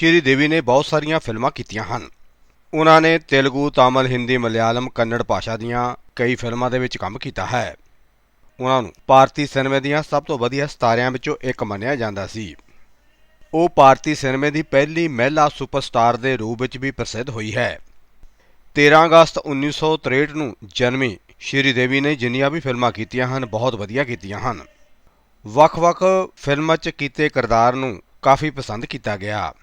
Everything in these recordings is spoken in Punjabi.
ਸ਼੍ਰੀ ਦੇਵੀ ਨੇ ਬਹੁਤ ਸਾਰੀਆਂ ਫਿਲਮਾਂ ਕੀਤੀਆਂ ਹਨ। ਉਹਨਾਂ ਨੇ ਤੇਲਗੂ, ਤਾਮਿਲ, ਹਿੰਦੀ, ਮਲਿਆਲਮ, ਕੰਨੜ ਭਾਸ਼ਾ ਦੀਆਂ ਕਈ ਫਿਲਮਾਂ ਦੇ ਵਿੱਚ ਕੰਮ ਕੀਤਾ ਹੈ। ਉਹਨਾਂ ਨੂੰ ਭਾਰਤੀ ਸਿਨੇਮੇ ਦੀਆਂ ਸਭ ਤੋਂ ਵਧੀਆ ਸਿਤਾਰਿਆਂ ਵਿੱਚੋਂ ਇੱਕ ਮੰਨਿਆ ਜਾਂਦਾ ਸੀ। ਉਹ ਭਾਰਤੀ ਸਿਨੇਮੇ ਦੀ ਪਹਿਲੀ ਮਹਿਲਾ ਸੁਪਰਸਟਾਰ ਦੇ ਰੂਪ ਵਿੱਚ ਵੀ ਪ੍ਰਸਿੱਧ ਹੋਈ ਹੈ। 13 ਅਗਸਤ 1963 ਨੂੰ ਜਨਮੀ ਸ਼੍ਰੀ ਦੇਵੀ ਨੇ ਜਿੰਨੀਆਂ ਵੀ ਫਿਲਮਾਂ ਕੀਤੀਆਂ ਹਨ, ਬਹੁਤ ਵਧੀਆ ਕੀਤੀਆਂ ਹਨ। ਵੱਖ-ਵੱਖ ਫਿਲਮਾਂ 'ਚ ਕੀਤੇ ਕਿਰਦਾਰ ਨੂੰ ਕਾਫੀ ਪਸੰਦ ਕੀਤਾ ਗਿਆ।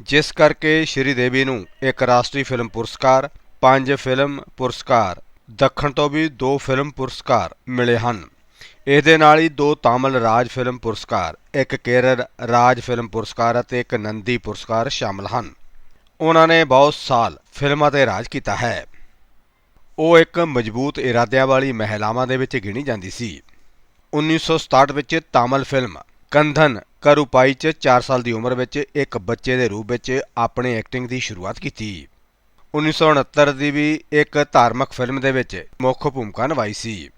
ਜਿਸ ਕਰਕੇ ਸ਼੍ਰੀ ਦੇਵੀ ਨੂੰ ਇੱਕ ਰਾਸ਼ਟਰੀ ਫਿਲਮ ਪੁਰਸਕਾਰ, ਪੰਜ ਫਿਲਮ ਪੁਰਸਕਾਰ, ਦੱਖਣ ਤੋਂ ਵੀ ਦੋ ਫਿਲਮ ਪੁਰਸਕਾਰ ਮਿਲੇ ਹਨ। ਇਸ ਦੇ ਨਾਲ ਹੀ ਦੋ ਤਾਮਿਲ ਰਾਜ ਫਿਲਮ ਪੁਰਸਕਾਰ, ਇੱਕ ਕੇਰਲ ਰਾਜ ਫਿਲਮ ਪੁਰਸਕਾਰ ਅਤੇ ਇੱਕ ਨੰਦੀ ਪੁਰਸਕਾਰ ਸ਼ਾਮਲ ਹਨ। ਉਹਨਾਂ ਨੇ ਬਹੁਤ ਸਾਲ ਫਿਲਮਾਂ ਤੇ ਰਾਜ ਕੀਤਾ ਹੈ। ਉਹ ਇੱਕ ਮਜ਼ਬੂਤ ਇਰਾਦਿਆਂ ਵਾਲੀ ਮਹਿਲਾਵਾਂ ਦੇ ਵਿੱਚ ਗਿਣੀ ਜਾਂਦੀ ਸੀ। 1967 ਵਿੱਚ ਤਾਮਿਲ ਫਿਲਮ ਕੰਧਨ ਕਰੂਪਾਈ 'ਚ 4 ਸਾਲ ਦੀ ਉਮਰ ਵਿੱਚ ਇੱਕ ਬੱਚੇ ਦੇ ਰੂਪ ਵਿੱਚ ਆਪਣੇ ਐਕਟਿੰਗ ਦੀ ਸ਼ੁਰੂਆਤ ਕੀਤੀ। 1969 ਦੀ ਵੀ ਇੱਕ ਧਾਰਮਿਕ ਫਿਲਮ ਦੇ ਵਿੱਚ ਮੁੱਖ ਭੂਮਿਕਾ ਨਿਭਾਈ ਸੀ।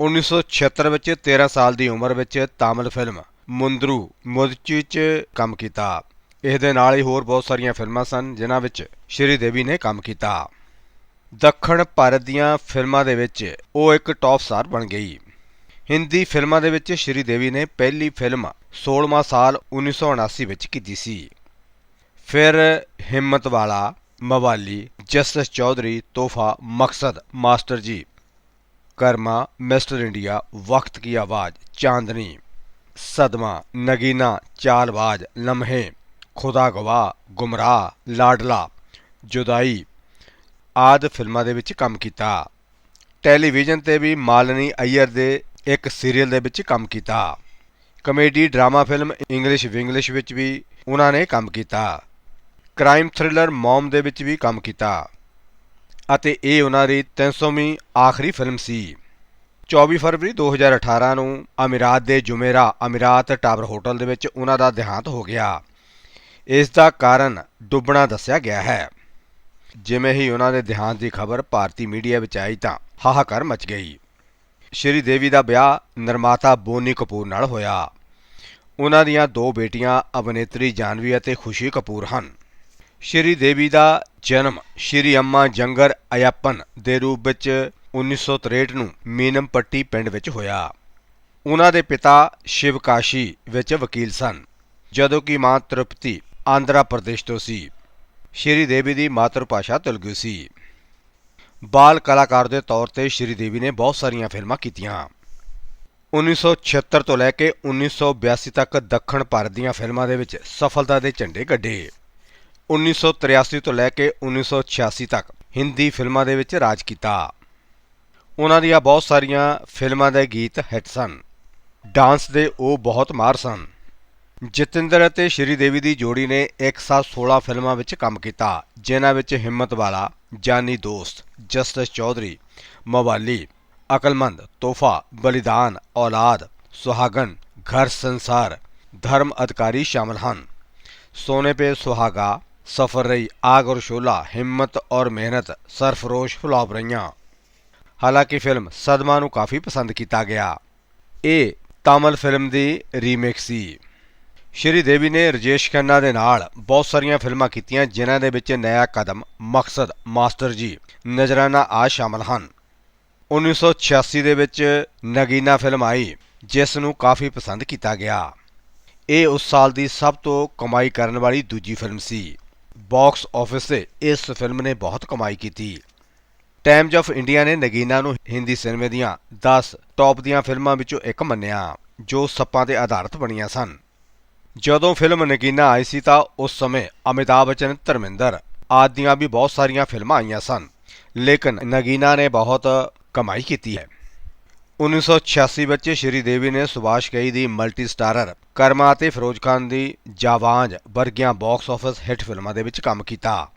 1976 ਵਿੱਚ 13 ਸਾਲ ਦੀ ਉਮਰ ਵਿੱਚ ਤਾਮਿਲ ਫਿਲਮ ਮੁੰਦਰੂ, ਮੁਦਚੀ 'ਚ ਕੰਮ ਕੀਤਾ। ਇਸ ਦੇ ਨਾਲ ਹੀ ਹੋਰ ਬਹੁਤ ਸਾਰੀਆਂ ਫਿਲਮਾਂ ਸਨ, ਜਿਨ੍ਹਾਂ ਵਿੱਚ ਸ਼੍ਰੀ ਦੇਵੀ ਨੇ ਕੰਮ ਕੀਤਾ। ਦੱਖਣ ਭਾਰਤ ਦੀਆਂ ਫਿਲਮਾਂ ਦੇ ਵਿੱਚ ਉਹ ਇੱਕ ਟੌਪ ਸਟਾਰ ਬਣ ਗਈ। ਹਿੰਦੀ ਫਿਲਮਾਂ ਦੇ ਵਿੱਚ ਸ਼੍ਰੀ ਦੇਵੀ ਨੇ ਪਹਿਲੀ ਫਿਲਮ 16ਵਾਂ ਸਾਲ 1979 ਵਿੱਚ ਕੀਤੀ ਸੀ। ਫਿਰ ਹਿੰਮਤ ਵਾਲਾ ਮਵਾਲੀ ਜਸਟਿਸ ਚੌਧਰੀ ਤੋਹਫਾ ਮਕਸਦ ਮਾਸਟਰ ਜੀ, ਕਰਮਾ ਮਿਸਟਰ ਇੰਡੀਆ, ਵਕਤ ਕੀ ਆਵਾਜ਼, ਚਾਂਦਨੀ, ਸਦਮਾ, ਨਗੀਨਾ, ਚਾਲਬਾਜ਼, ਲਮਹੇ, ਖੁਦਾ ਗਵਾਹ, ਗੁਮਰਾਹ, ਲਾਡਲਾ, ਜੁਦਾਈ ਆਦ ਫਿਲਮਾਂ ਦੇ ਵਿੱਚ ਕੰਮ ਕੀਤਾ। ਟੈਲੀਵਿਜ਼ਨ ਤੇ ਵੀ ਮਾਲਨੀ ਅਈਅਰ ਦੇ ਇੱਕ ਸੀਰੀਅਲ ਦੇ ਵਿੱਚ ਕੰਮ ਕੀਤਾ। Comedy, drama film English Vinglish ਵਿੱਚ ਵੀ ਉਹਨਾਂ ਨੇ ਕੰਮ ਕੀਤਾ। ਕ੍ਰਾਈਮ ਥ੍ਰਿਲਰ ਮੌਮ ਦੇ ਵਿੱਚ ਵੀ ਕੰਮ ਕੀਤਾ। ਅਤੇ ਇਹ ਉਹਨਾਂ ਦੀ 300ਵੀਂ ਆਖਰੀ ਫਿਲਮ ਸੀ। 24 ਫਰਵਰੀ 2018 ਨੂੰ ਅਮੀਰਾਤ ਦੇ ਜੁਮੇਰਾ ਅਮੀਰਾਤ ਟਾਵਰ ਹੋਟਲ ਦੇ ਵਿੱਚ ਉਹਨਾਂ ਦਾ ਦੇਹਾਂਤ ਹੋ ਗਿਆ। ਇਸ ਦਾ ਕਾਰਨ ਡੁੱਬਣਾ ਦੱਸਿਆ ਗਿਆ ਹੈ। ਜਿਵੇਂ ਹੀ ਉਹਨਾਂ ਦੇ ਦੇਹਾਂਤ ਦੀ ਖਬਰ ਭਾਰਤੀ ਮੀਡੀਆ ਵਿੱਚ ਆਈ ਤਾਂ ਹਾਹਾਕਾਰ ਮਚ ਗਈ। ਸ਼੍ਰੀ ਦੇਵੀ ਦਾ ਵਿਆਹ ਨਿਰਮਾਤਾ ਬੋਨੀ ਕਪੂਰ ਨਾਲ ਹੋਇਆ। ਉਹਨਾਂ ਦੀਆਂ ਦੋ ਬੇਟੀਆਂ ਅਭਿਨੇਤਰੀ ਜਾਨਵੀ ਅਤੇ ਖੁਸ਼ੀ ਕਪੂਰ ਹਨ। ਸ਼੍ਰੀ ਦੇਵੀ ਦਾ ਜਨਮ ਸ਼੍ਰੀ ਅੰਮਾ ਜੰਗਰ ਅਯੱਪਨ ਦੇ ਰੂਪ ਵਿੱਚ 1963 ਨੂੰ ਮੀਨਮਪੱਟੀ ਪਿੰਡ ਵਿੱਚ ਹੋਇਆ। ਉਹਨਾਂ ਦੇ ਪਿਤਾ ਸ਼ਿਵਕਾਸ਼ੀ ਵਿੱਚ ਵਕੀਲ ਸਨ, ਜਦੋਂ ਕਿ ਮਾਂ ਤ੍ਰਿਪਤੀ ਆਂਧਰਾ ਪ੍ਰਦੇਸ਼ ਤੋਂ ਸੀ। ਸ਼੍ਰੀ ਦੇਵੀ ਦੀ ਮਾਤਰ ਭਾਸ਼ਾ ਤੇਲਗੂ ਸੀ। ਬਾਲ ਕਲਾਕਾਰ ਦੇ ਤੌਰ ਤੇ ਸ਼੍ਰੀ ਦੇਵੀ ਨੇ ਬਹੁਤ ਸਾਰੀਆਂ ਫਿਲਮਾਂ ਕੀਤੀਆਂ। 1976 ਤੋਂ ਲੈ ਕੇ 1982 ਤੱਕ ਦੱਖਣ ਭਾਰਤ ਦੀਆਂ ਫਿਲਮਾਂ ਦੇ ਵਿੱਚ ਸਫਲਤਾ ਦੇ ਝੰਡੇ ਗੱਡੇ। 1983 ਤੋਂ ਲੈ ਕੇ 1986 ਤੱਕ ਹਿੰਦੀ ਫਿਲਮਾਂ ਦੇ ਵਿੱਚ ਰਾਜ ਕੀਤਾ। ਉਹਨਾਂ ਦੀਆਂ ਬਹੁਤ ਸਾਰੀਆਂ ਫਿਲਮਾਂ ਦੇ ਗੀਤ ਹਿੱਟ ਸਨ। ਡਾਂਸ ਦੇ ਉਹ ਬਹੁਤ ਮਾਹਰ ਸਨ। ਜਤਿੰਦਰ ਅਤੇ ਸ਼੍ਰੀ ਦੇਵੀ ਦੀ ਜੋੜੀ ਨੇ 116 ਫਿਲਮਾਂ ਵਿੱਚ ਕੰਮ ਕੀਤਾ, ਜਿਨ੍ਹਾਂ ਵਿੱਚ ਹਿੰਮਤ ਵਾਲਾ ਜਾਨੀ ਦੋਸਤ ਜਸਟਿਸ ਚੌਧਰੀ, ਮਵਾਲੀ, ਅਕਲਮੰਦ, ਤੋਹਫਾ, ਬਲੀਦਾਨ, ਔਲਾਦ ਸੁਹਾਗਨ ਘਰ ਸੰਸਾਰ, ਧਰਮ ਅਧਿਕਾਰੀ ਸ਼ਾਮਲ ਹਨ। ਸੋਨੇ ਪੇ ਸੁਹਾਗਾ, ਸਫਰ ਰਹੀ ਆਗ ਔਰ ਸ਼ੋਲਾ, ਹਿੰਮਤ ਔਰ ਮਿਹਨਤ, ਸਰਫਰੋਸ਼ ਫਲਾਪ ਰਹੀਆਂ। ਹਾਲਾਂਕਿ ਫਿਲਮ ਸਦਮਾ ਨੂੰ ਕਾਫੀ ਪਸੰਦ ਕੀਤਾ ਗਿਆ। ਇਹ ਤਾਮਲ ਫਿਲਮ ਦੀ ਰੀਮੇਕ ਸੀ। ਸ਼੍ਰੀ ਦੇਵੀ ਨੇ ਰਜੇਸ਼ ਖੰਨਾ ਦੇ ਨਾਲ ਬਹੁਤ ਸਾਰੀਆਂ ਫਿਲਮਾਂ ਕੀਤੀਆਂ, ਜਿਨ੍ਹਾਂ ਦੇ ਵਿੱਚ ਨਇਆ ਕਦਮ, ਮਕਸਦ, ਮਾਸਟਰ ਜੀ, ਨਜ਼ਰਾਨਾ ਆ ਸ਼ਾਮਲ ਹਨ। 1986 ਦੇ ਵਿੱਚ ਨਗੀਨਾ ਫਿਲਮ ਆਈ, ਜਿਸ ਨੂੰ ਕਾਫੀ ਪਸੰਦ ਕੀਤਾ ਗਿਆ। ਇਹ ਉਸ ਸਾਲ ਦੀ ਸਭ ਤੋਂ ਕਮਾਈ ਕਰਨ ਵਾਲੀ ਦੂਜੀ ਫਿਲਮ ਸੀ। ਬਾਕਸ ਆਫਿਸ ਤੇ ਇਸ ਫਿਲਮ ਨੇ ਬਹੁਤ ਕਮਾਈ ਕੀਤੀ। ਟਾਈਮਜ਼ ਆਫ ਇੰਡੀਆ ਨੇ ਨਗੀਨਾ ਨੂੰ ਹਿੰਦੀ ਸਿਨੇਮੇ ਦੀਆਂ 10 ਟੌਪ ਦੀਆਂ ਫਿਲਮਾਂ ਵਿੱਚੋਂ ਇੱਕ ਮੰਨਿਆ, ਜੋ ਸੱਪਾਂ ਤੇ ਆਧਾਰਿਤ ਬਣੀਆਂ ਸਨ। ਜਦੋਂ ਫਿਲਮ ਨਗੀਨਾ ਆਈ ਸੀ ਤਾਂ ਉਸ ਸਮੇਂ ਅਮਿਤਾਭ ਬੱਚਨ, ਧਰਮਿੰਦਰ ਆਦਿਆਂ ਵੀ ਬਹੁਤ ਸਾਰੀਆਂ ਫਿਲਮਾਂ ਆਈਆਂ ਸਨ। ਲੇਕਿਨ ਨਗੀਨਾ ਨੇ ਬਹੁਤ ਕਮਾਈ ਕੀਤੀ ਹੈ। 1986 ਵਿੱਚ ਸ਼੍ਰੀ ਦੇਵੀ ਨੇ ਸੁਭਾਸ਼ ਕਈ ਦੀ ਮਲਟੀ ਸਟਾਰਰ ਕਰਮਾ ਅਤੇ ਫਿਰੋਜ਼ ਖਾਨ ਦੀ ਜਾਵਾਂਜ ਵਰਗੀਆਂ ਬਾਕਸ ਆਫਿਸ ਹਿੱਟ ਫਿਲਮਾਂ ਦੇ ਵਿੱਚ ਕੰਮ ਕੀਤਾ।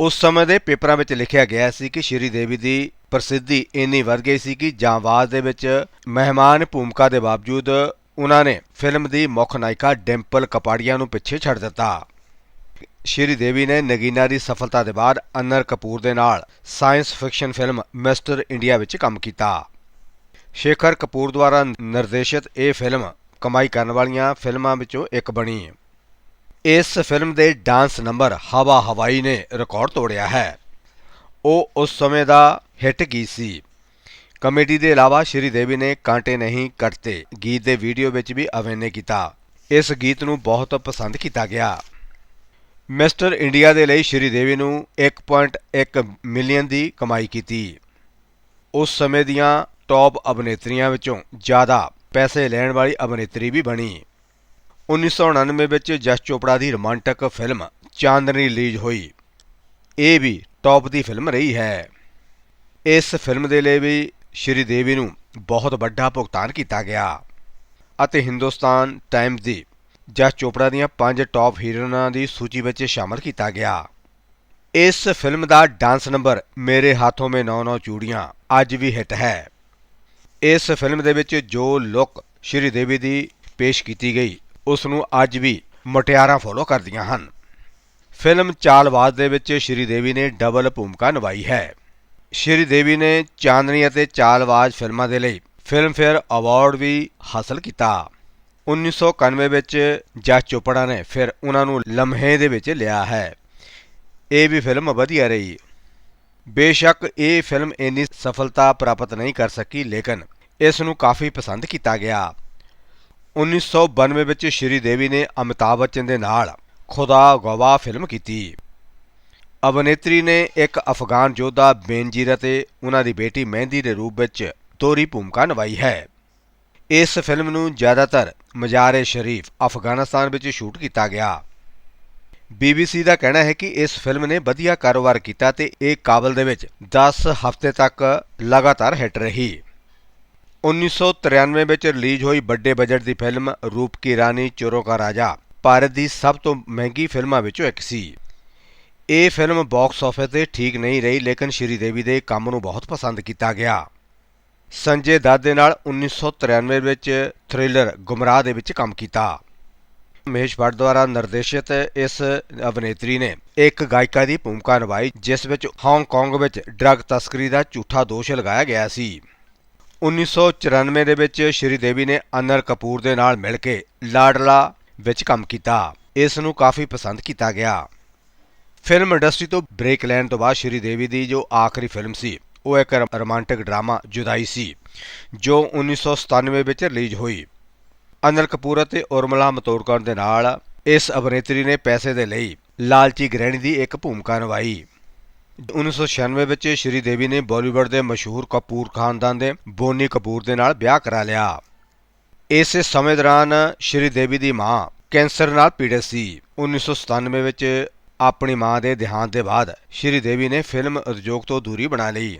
ਉਸ ਸਮੇਂ ਦੇ ਪੇਪਰਾਂ ਵਿੱਚ ਲਿਖਿਆ ਗਿਆ ਸੀ ਕਿ ਸ਼੍ਰੀ ਦੇਵੀ ਦੀ ਪ੍ਰਸਿੱਧੀ ਇੰਨੀ ਵੱਧ ਗਈ ਸੀ ਕਿ ਜਾਂਵਾਜ਼ ਦੇ ਵਿੱਚ ਮਹਿਮਾਨ ਭੂਮਿਕਾ ਦੇ ਬਾਵਜੂਦ ਉਹਨਾਂ ਨੇ ਫਿਲਮ ਦੀ ਮੁੱਖ ਨਾਇਕਾ ਡਿੰਪਲ ਕਪਾੜੀਆ ਨੂੰ ਪਿੱਛੇ ਛੱਡ ਦਿੱਤਾ। ਸ਼੍ਰੀ ਦੇਵੀ ਨੇ ਨਗੀਨਾ ਦੀ ਸਫਲਤਾ ਦੇ ਬਾਅਦ ਅਨਰ ਕਪੂਰ ਦੇ ਨਾਲ science fiction film Mister India ਵਿੱਚ ਕੰਮ ਕੀਤਾ। ਸ਼ੇਖਰ ਕਪੂਰ ਦੁਆਰਾ ਨਿਰਦੇਸ਼ਿਤ ਇਹ ਫਿਲਮ ਕਮਾਈ ਕਰਨ ਵਾਲੀਆਂ ਫਿਲਮਾਂ ਵਿੱਚੋਂ ਇੱਕ ਬਣੀ। ਇਸ ਫਿਲਮ ਦੇ ਡਾਂਸ ਨੰਬਰ ਹਵਾ ਹਵਾਈ ਨੇ ਰਿਕਾਰਡ ਤੋੜਿਆ ਹੈ। ਉਹ ਉਸ ਸਮੇਂ ਦਾ ਹਿੱਟ ਗੀਤ ਸੀ। ਕਮੇਡੀ ਦੇ ਇਲਾਵਾ ਸ਼੍ਰੀ ਦੇਵੀ ਨੇ ਕਾਂਟੇ ਨਹੀਂ ਕੱਟਤੇ। ਗੀਤ ਦੇ ਵੀਡੀਓ ਵਿੱਚ ਵੀ ਅਵੇਨੇ ਕੀਤਾ। ਇਸ ਗੀਤ ਨੂੰ ਬਹੁਤ ਪਸੰਦ ਕੀਤਾ ਗਿਆ। ਮਿਸਟਰ ਇੰਡੀਆ ਦੇ ਲਈ ਸ਼੍ਰੀ ਦੇਵੀ ਨੂੰ 1.1 ਮਿਲੀਅਨ ਦੀ ਕਮਾਈ ਕੀਤੀ। ਉਸ ਸਮੇਂ ਦੀਆਂ ਟੌਪ ਅਭਿਨੇਤਰੀਆਂ ਵਿੱਚੋਂ ਜ਼ਿਆਦਾ ਪੈਸੇ ਲੈਣ ਵਾਲੀ ਅਭਿਨੇਤਰੀ ਵੀ ਬਣੀ। 1999 ਵਿੱਚ ਜਸ ਚੋਪੜਾ ਦੀ ਰੋਮਾਂਟਿਕ ਫਿਲਮ ਚਾਂਦਨੀ ਰਿਲੀਜ਼ ਹੋਈ। ਇਹ ਵੀ ਟੌਪ ਦੀ ਫਿਲਮ ਰਹੀ ਹੈ। ਇਸ ਫਿਲਮ ਦੇ ਲਈ ਵੀ ਸ਼੍ਰੀ ਦੇਵੀ ਨੂੰ ਬਹੁਤ ਵੱਡਾ ਭੁਗਤਾਨ ਕੀਤਾ ਗਿਆ। ਅਤੇ ਹਿੰਦੁਸਤਾਨ ਟਾਈਮਜ਼ ਦੀ ਜਸ ਚੋਪੜਾ ਦੀਆਂ ਪੰਜ ਟੌਪ ਹੀਰੋਇਨਾਂ ਦੀ ਸੂਚੀ ਵਿੱਚ ਸ਼ਾਮਲ ਕੀਤਾ ਗਿਆ। ਇਸ ਫਿਲਮ ਦਾ ਡਾਂਸ ਨੰਬਰ ਮੇਰੇ ਹੱਥੋਂ ਮੇ ਨੌ ਨੌ ਚੂੜੀਆਂ ਅੱਜ ਵੀ ਹਿੱਟ ਹੈ। ਇਸ ਫਿਲਮ ਦੇ ਵਿੱਚ ਜੋ ਲੁੱਕ ਸ਼੍ਰੀ ਦੇਵੀ ਦੀ ਪੇਸ਼ ਕੀਤੀ ਗਈ, ਉਸ ਨੂੰ ਅੱਜ ਵੀ ਮੁਟਿਆਰਾਂ ਫੋਲੋ ਕਰਦੀਆਂ ਹਨ। ਫਿਲਮ ਚਾਲਬਾਜ਼ ਦੇ ਵਿੱਚ ਸ਼੍ਰੀ ਦੇਵੀ ਨੇ ਡਬਲ ਭੂਮਿਕਾ ਨਿਭਾਈ ਹੈ। ਸ਼੍ਰੀ ਦੇਵੀ ਨੇ ਚਾਂਦਨੀ ਅਤੇ ਚਾਲਵਾਜ਼ ਫਿਲਮਾਂ ਦੇ ਲਈ ਫਿਲਮਫੇਅਰ ਅਵਾਰਡ ਵੀ ਹਾਸਲ ਕੀਤਾ। 1991 ਵਿੱਚ ਜਸ ਚੋਪੜਾ ਨੇ ਫਿਰ ਉਹਨਾਂ ਨੂੰ ਲਮਹੇ ਦੇ ਵਿੱਚ ਲਿਆ ਹੈ। ਇਹ ਵੀ ਫਿਲਮ ਵਧੀਆ ਰਹੀ। ਬੇਸ਼ੱਕ ਇਹ ਫਿਲਮ ਇੰਨੀ ਸਫਲਤਾ ਪ੍ਰਾਪਤ ਨਹੀਂ ਕਰ ਸਕੀ, ਲੇਕਿਨ ਇਸ ਨੂੰ ਕਾਫੀ ਪਸੰਦ ਕੀਤਾ ਗਿਆ। 1992 ਵਿੱਚ ਸ਼੍ਰੀ ਦੇਵੀ ਨੇ ਅਮਿਤਾਭ ਬੱਚਨ ਦੇ ਨਾਲ ਖੁਦਾ ਗਵਾ ਫਿਲਮ ਕੀਤੀ। ਅਭਿਨੇਤਰੀ ਨੇ ਇੱਕ ਅਫਗਾਨ ਯੋਧਾ ਬੇਨਜੀਰ ਅਤੇ ਉਹਨਾਂ ਦੀ ਬੇਟੀ ਮਹਿੰਦੀ ਦੇ ਰੂਪ ਵਿੱਚ ਦੋਹਰੀ ਭੂਮਿਕਾ ਨਿਭਾਈ ਹੈ। ਇਸ ਫਿਲਮ ਨੂੰ ਜ਼ਿਆਦਾਤਰ ਮਜ਼ਾਰੇ ਸ਼ਰੀਫ ਅਫਗਾਨਿਸਤਾਨ ਵਿੱਚ ਸ਼ੂਟ ਕੀਤਾ ਗਿਆ। BBC ਦਾ ਕਹਿਣਾ ਹੈ ਕਿ ਇਸ ਫਿਲਮ ਨੇ ਵਧੀਆ ਕਾਰੋਬਾਰ ਕੀਤਾ ਤੇ ਇਹ ਕਾਬਲ ਦੇ ਵਿੱਚ 10 ਹਫ਼ਤੇ ਤੱਕ ਲਗਾਤਾਰ ਹਿੱਟ ਰਹੀ। 1993 ਵਿੱਚ ਰਿਲੀਜ਼ ਹੋਈ ਵੱਡੇ ਬਜਟ ਦੀ ਫਿਲਮ ਰੂਪ ਕੀ ਰਾਣੀ ਚੋਰੋ ਕਾ ਰਾਜਾ ਭਾਰਤ ਦੀ ਸਭ ਤੋਂ ਮਹਿੰਗੀ ਫਿਲਮਾਂ ਵਿੱਚੋਂ ਇੱਕ ਸੀ। ਇਹ ਫਿਲਮ ਬਾਕਸ ਆਫਿਸ ਤੇ ਠੀਕ ਨਹੀਂ ਰਹੀ, ਲੇਕਿਨ ਸ਼੍ਰੀਦੇਵੀ ਦੇ ਕੰਮ ਨੂੰ ਬਹੁਤ ਪਸੰਦ ਕੀਤਾ ਗਿਆ। ਸੰਜੇ ਦੱਤ ਦੇ ਨਾਲ 1993 ਵਿੱਚ ਥ੍ਰਿਲਰ ਗੁਮਰਾਹ ਦੇ ਵਿੱਚ ਕੰਮ ਕੀਤਾ। ਮਹੇਸ਼ ਭੱਟ ਦੁਆਰਾ ਨਿਰਦੇਸ਼ਿਤ ਇਸ ਅਭਿਨੇਤਰੀ ਨੇ ਇੱਕ ਗਾਇਕਾ ਦੀ ਭੂਮਿਕਾ ਨਿਭਾਈ, ਜਿਸ ਵਿੱਚ ਹਾਂਗਕਾਂਗ ਵਿੱਚ ਡਰੱਗ ਤਸਕਰੀ ਦਾ ਝੂਠਾ ਦੋਸ਼ ਲਗਾਇਆ ਗਿਆ ਸੀ। 1994 ਦੇ ਵਿੱਚ ਸ਼੍ਰੀਦੇਵੀ ਨੇ ਅਨਰ ਕਪੂਰ ਦੇ ਨਾਲ ਮਿਲ ਕੇ ਲਾਡਲਾ ਵਿੱਚ ਕੰਮ ਕੀਤਾ। ਇਸ ਨੂੰ ਕਾਫੀ ਪਸੰਦ ਕੀਤਾ ਗਿਆ। ਫਿਲਮ ਇੰਡਸਟਰੀ ਤੋਂ ਬ੍ਰੇਕ ਲੈਣ ਤੋਂ ਬਾਅਦ ਸ਼੍ਰੀ ਦੇਵੀ ਦੀ ਜੋ ਆਖਰੀ ਫਿਲਮ ਸੀ, ਉਹ ਇੱਕ ਰੋਮਾਂਟਿਕ ਡਰਾਮਾ ਜੁਦਾਈ ਸੀ, ਜੋ 1997 ਵਿੱਚ ਰਿਲੀਜ਼ ਹੋਈ। ਅਨਲ ਕਪੂਰ ਅਤੇ ਉਰਮਲਾ ਮਤੋੜਕਰ ਦੇ ਨਾਲ ਇਸ ਅਭਿਨੇਤਰੀ ਨੇ ਪੈਸੇ ਦੇ ਲਈ ਲਾਲਚੀ ਗ੍ਰਹਿਣੀ ਦੀ ਇੱਕ ਭੂਮਿਕਾ ਨਿਭਾਈ। 1996 ਵਿੱਚ ਸ਼੍ਰੀ ਦੇਵੀ ਨੇ ਬਾਲੀਵੁੱਡ ਦੇ ਮਸ਼ਹੂਰ ਕਪੂਰ ਖਾਨਦਾਨ ਦੇ ਬੋਨੀ ਕਪੂਰ ਦੇ ਨਾਲ ਵਿਆਹ ਕਰਾ ਲਿਆ। ਇਸੇ ਸਮੇਂ ਦੌਰਾਨ ਸ਼੍ਰੀ ਦੇਵੀ ਦੀ ਮਾਂ ਕੈਂਸਰ ਨਾਲ ਪੀੜਤ ਸੀ। 1997 ਵਿੱਚ ਆਪਣੀ ਮਾਂ ਦੇ ਦੇਹਾਂਤ ਦੇ ਬਾਅਦ ਸ਼੍ਰੀ ਦੇਵੀ ਨੇ ਫਿਲਮ ਉਦਯੋਗ ਤੋਂ ਦੂਰੀ ਬਣਾ ਲਈ।